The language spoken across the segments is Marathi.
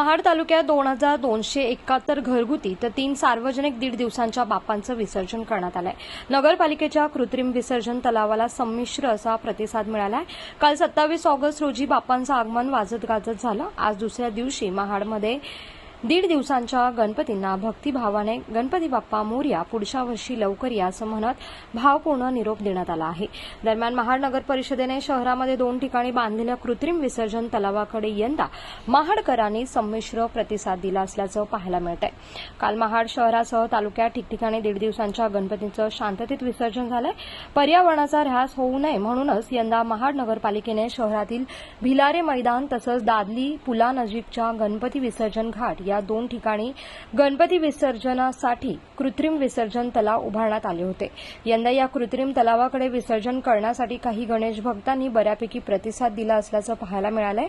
महाड तालुक्यात दोन हजार दोनशे एकाहत्तर घरगुती तर तीन सार्वजनिक दीड दिवसांच्या बापांचं विसर्जन करण्यात आलंय. नगरपालिकेच्या कृत्रिम विसर्जन तलावाला संमिश्र असा प्रतिसाद मिळालाय. काल सत्तावीस ऑगस्ट रोजी बापांचं आगमन वाजत गाजत झालं. आज दुसऱ्या दिवशी महाडमध्ये दीड दिवसांच्या गणपतींना भक्तिभावाने गणपती बाप्पा मोर्या पुढच्या वर्षी लवकर या असं म्हणत भावपूर्ण निरोप देण्यात आला आहे. दरम्यान महाड नगर परिषदेने शहरामध्ये दोन ठिकाणी बांधलेल्या कृत्रिम विसर्जन तलावाकडे यंदा महाडकरांनी संमिश्र प्रतिसाद दिला असल्याचं पाहायला मिळत आहे काल महाड शहरासह तालुक्यात ठिकठिकाणी दीड दिवसांच्या गणपतींचं शांततेत विसर्जन झालंय. पर्यावरणाचा ऱ्हास होऊ नये म्हणूनच यंदा महाड नगरपालिकेने शहरातील भिलारे मैदान तसंच दादली पुलानजीकच्या गणपती विसर्जन घाट या दोन ठिकाणी गणपती विसर्जनासाठी कृत्रिम विसर्जन तलाव उभारण्यात आले होते. यंदा या कृत्रिम तलावाकडे विसर्जन करण्यासाठी काही गणेश भक्तांनी बऱ्यापैकी प्रतिसाद दिला असल्याचं पाहायला मिळालंय.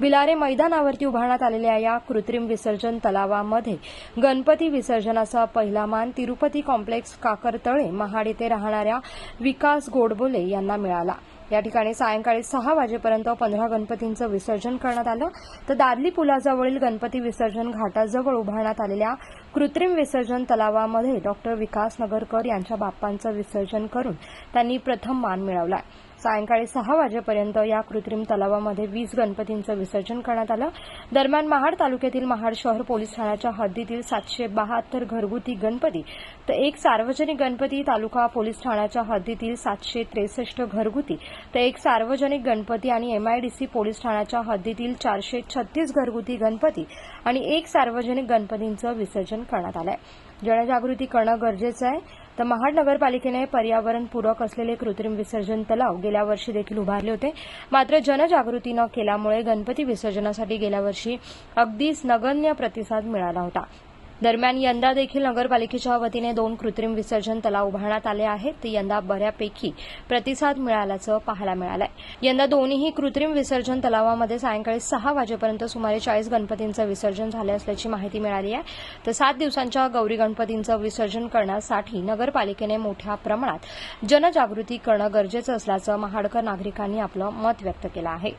बिलारे मैदानावरती उभारण्यात आलेल्या या कृत्रिम विसर्जन तलावामध्ये गणपती विसर्जनाचा पहिला मान तिरुपती कॉम्प्लेक्स काकरतळे महाड येथे राहणाऱ्या विकास गोडबोले यांना मिळाला. या ठिकाणी सायंकाळी सहा वाजेपर्यंत पंधरा गणपतींचं विसर्जन करण्यात आलं. तर दादली पुलाजवळील गणपती विसर्जन घाटाजवळ उभारण्यात आलेल्या कृत्रिम विसर्जन तलावामध्ये डॉक्टर विकास नगरकर यांच्या बाप्पांचं विसर्जन करून त्यांनी प्रथम मान मिळवला सायंकाळी सहा वाजेपर्यंत या कृत्रिम तलावामध्ये वीस गणपतींचं विसर्जन करण्यात आलं. दरम्यान महाड तालुक्यातील महाड शहर पोलीस ठाण्याच्या हद्दीतील सातशे बहात्तर घरगुती गणपती तर एक सार्वजनिक गणपती तालुका पोलीस ठाण्याच्या हद्दीतील सातशे त्रेसष्ट घरगुती तर एक सार्वजनिक गणपती आणि एमआयडीसी पोलीस ठाण्याच्या हद्दीतील चारशे छत्तीस घरगुती गणपती आणि एक सार्वजनिक गणपतींचं विसर्जन करण्यात आलंय. जनजागृती करणं गरजेचं आहे. तर महाड नगरपालिकेने पर्यावरणपूरक असलेले कृत्रिम विसर्जन तलाव गेल्या वर्षी देखील उभारले होते. मात्र जनजागृती न केल्यामुळे गणपती विसर्जनासाठी गेल्या वर्षी अगदीच नगण्य प्रतिसाद मिळाला होता. दरम्यान यंदा देखील नगरपालिकेच्या वतीने दोन कृत्रिम विसर्जन तलाव उभारण्यात आले आहेत. ते यंदा बऱ्यापैकी प्रतिसाद मिळाल्याचं पाहायला मिळालंय. यंदा दोन्ही कृत्रिम विसर्जन तलावामध्ये सायंकाळी सहा वाजेपर्यंत सुमारे चाळीस गणपतींचं विसर्जन झाले असल्याची माहिती मिळाली आहे. तर सात दिवसांच्या गौरी गणपतींचं विसर्जन करण्यासाठी नगरपालिकेने मोठ्या प्रमाणात जनजागृती करणं गरजेचं असल्याचं महाडकर नागरिकांनी आपलं मत व्यक्त केलं आहे.